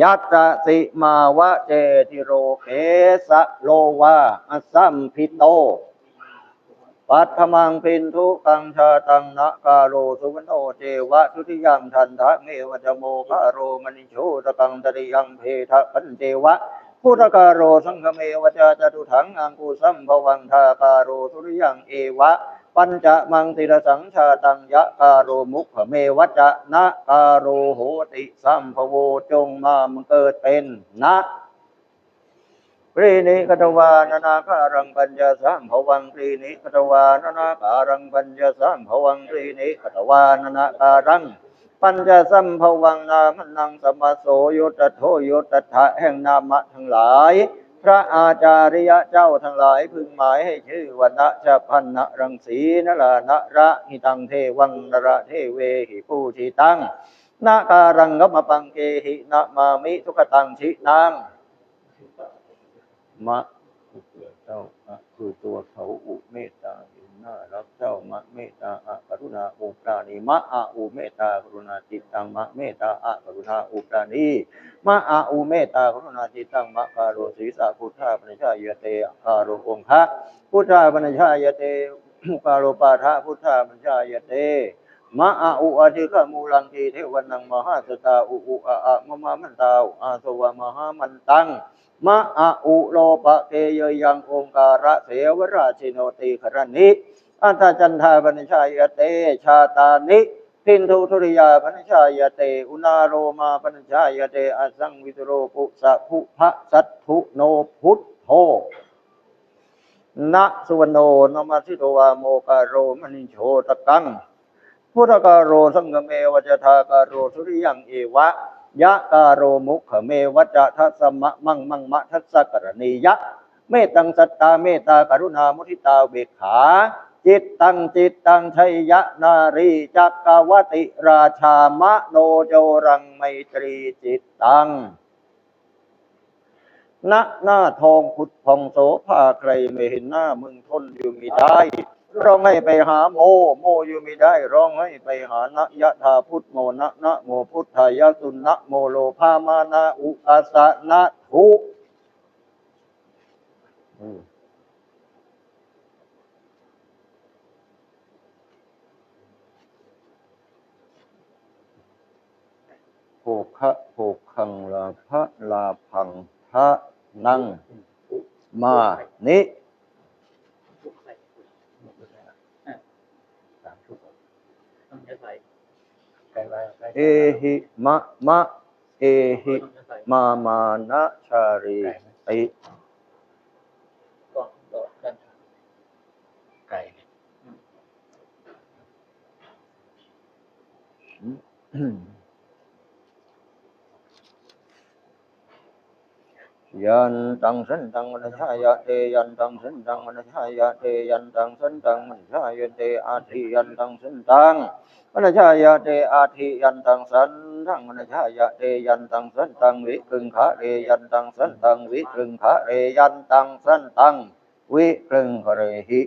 ยัตตสิมาวะเจติโรเขสะโลวาอสัมพิโต ปัทมังพินทุกังชาตังนะกาโรสุวรรณโอเจวะทุติยังทันทะเมวะจโมคาโรมณิโชตกังตริยังเพทะปัญเจวะพุทธกาโรสังฆเมวจาจตุถังอังกุสัมภวังทากาโรทุริยังเอวะ ปัญจมังติรสังชาตังยะกาโรมุขเมวะจะนะกาโรโหติสัมภโวจงมามังเกิดเป็นนะปรีนิกตวานานาคารังปัญญาสัมภวังปรีนิกตวานานาคารังปัญญาสัมภวังปรีนิกตวานานาคารังปัญญาสัมภวังนามันนังสมาโสยุตตโทยุตถะแห่งนามะทั้งหลาย พระอาจาริยะเจ้าทั้งหลายพึงหมายให้ชื่อวันนะจพันนะรังสีนลานะระหิตังเทวังนระเทเวหิปูชิตังนาการังกมปังเกหินามามิทุกตังชินังมะเจ้าคือตัวเขาอุเมตตา นหารักเจ้ามะเมตตาอะกรุณาอุปราณีมะอะอุเมตตากรุณาจิตตังมะเมตตาอะกรุณาอุปราณีมะอะอุเมตตากรุณาจิตตังมะคาโรศีสะพุทธาปณิชายเตคาโรองคะพุทธาปณิชายเตมุคาโรปาทะพุทธาปณิชายเตมะอาอุอาทิกมูลังกีเทวันังมหาสตาอุอุอะอะมะมะมันตาอาสวะมหามันตัง มะอาอุโลปะเกยยังองการะเสวราชิโนติขรณิอัตจันทาปนิชายเตชาตานิพินทุทุริยาปนิชายเต อุนาโรมาปนิชายเตอสังวิตโรปุสะภุพะสัตถุโนพุทโธนะสุวรรณโนนมัสิโตวาโมกาโรมณิโชตกังพุทธกาโรสังฆเมวจทากาโรสุริยังเอวะ ยะกาโรมุขเมวัจะทัสมะมังมังมะทัสกรณียะ เมตตังสัตตาเมตตากรุณามุทิตาเบขา จิตตังจิตตังชัยยะนารีจักกวติราชามะโนโจรังไมตรีจิตตังณหน้าทองผุดผ่องโสภาใครไม่เห็นหน้ามึงทนอยู่มิได้ ร้องให้ไปหาโม โมอยู่ไมิได้ ร้องให้ไปหานะยะธาพุทธโมนะนะโมพุทธายะสุนะโมโลภามานาอุอาสะนะทุโภคะโภคังลาภะลาพังทะนั่งมานิ เอหิ มะมะเอหิมามานะชารีติไก่ ยันตังสันตังมนชายะเตยันตังสันตังมนชายะเตยันตังสันตังมนชายะเตอาทิยันตังสันตังมนชายะเตอาทิยันตังสันตังมนชายะเตยันตังสันตังวิกึงขะเรยันตังสันตังวิกึงขะเรยันตังสันตังวิกึงขะเรหิ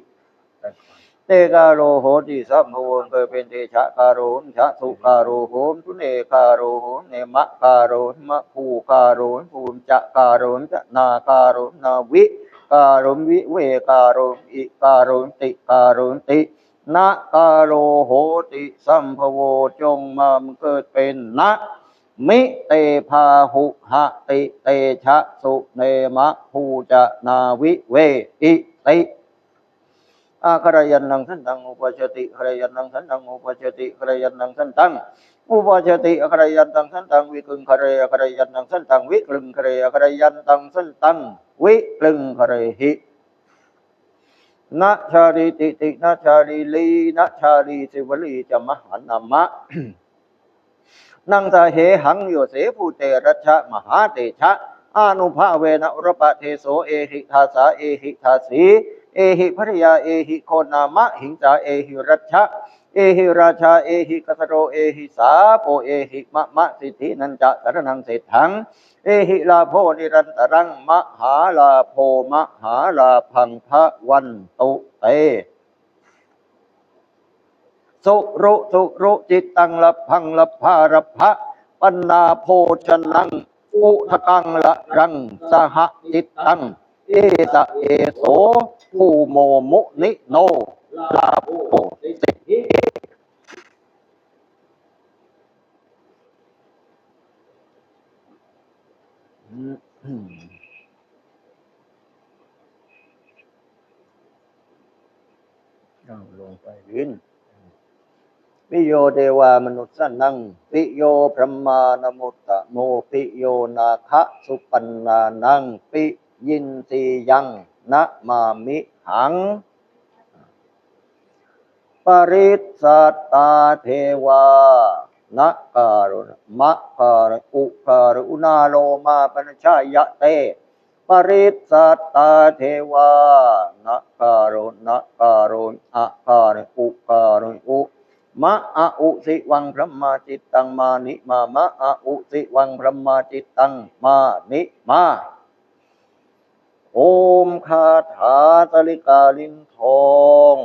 เตกาโรโหติสัมภวนเกิดเป็นเตชะคาโรนชะสุคาโรโหนทุเนคาโรโหนเนมะคาโรนมะภูคาโรนภูมิจะคาโรนจะนาคาโรนนาวิคาโรนวิเวคาโรนอิคาโรนติคาโรนตินะคาโรโหติสัมภโวจงมามเกิดเป็นนะมิเตพาหุหะติเตชะสุเนมะภูจะนาวิเวอิติ อาคารยันนังสันตังอุปชติคารยันนังสันตังอุปชติคารยันนังสันตังอุปชติอาคารยันตังสันตังวิกึงคารอาคารยันตังสันตังวิกลึงคารอาคารยันตังสันตังวิกลึงคารหินะชาลีติตินะชาลีลีนะชาลีสิวลีจะมหันนามะนังสาเหหังโยเสภูเตรัชชะมหาเตชะอานุภาเวนะอุรปะเทโสเอหิทาสาเอหิทาสีเอหิภริยาเอหิโคนามะหิงจาเอหิรัชชะเอหิราชาเอหิกัสโรเอหิสาโปเอหิมะมะสิทธินันจะสรนังเศรษฐัง เอหิลาโพนิรันตรังมหาลาโพมหาลาพังพระวันตุเตสุรุสุรุจิตตังละพังละภารพะปันนาโพชนังออุทกังละรังสหจิตตัง เอสะเอโส ภูโมมุนิโนลาโภสิทธิอืมเอาลงไปวินปิโยเทวามนุษย์สนังปิโยพระมานมุตตะโมปิโยนาคะสุปันนานังปิยินสียัง นะมามิหัง ปริสสัตตาเทวานะการุณมะการุอุการุณาโลมาปนชายะเต ปริสสัตตาเทวานะการุณะการุณอะการุอุการุอุมะอะอุสิวังพระมาจิตตังมานิมามะอะอุสิวังพระมาจิตตังมานิมา โอมคาถาสลิกาลินทอง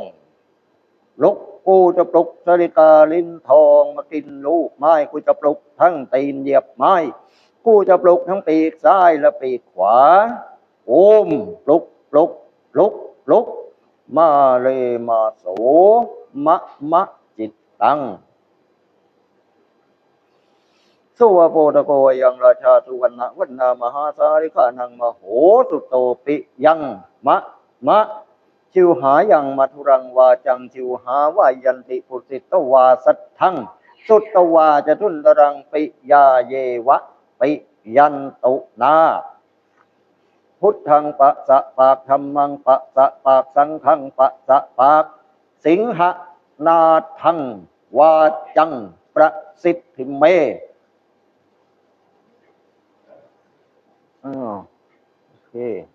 ลกกูจะปลุกสลิกาลินทองมากินลูกไม้กูจะปลุกทั้งตีนเหยียบไม้กูจะปลุกทั้งปีกซ้ายและปีกขวา โอมปลุกปลุกปลุกปลุกมาเลมาโสมะมะจิตตัง สุวโปตโกยังราชาสุวรรณวันนามหาสาริขานังมโหสุโตปิยังมะมะชิวหายังมัทุรังวาจังชิวหาวายันติปุสิตตวาสัทธังสุตตวาจะทุนตรังปิยาเยวะปิยันตุนาพุทธังปะสะปากธรรมังปะสะปากสังฆังปะสะปาก สิงหนาทังวาจังประสิทธิเม Oh, okay.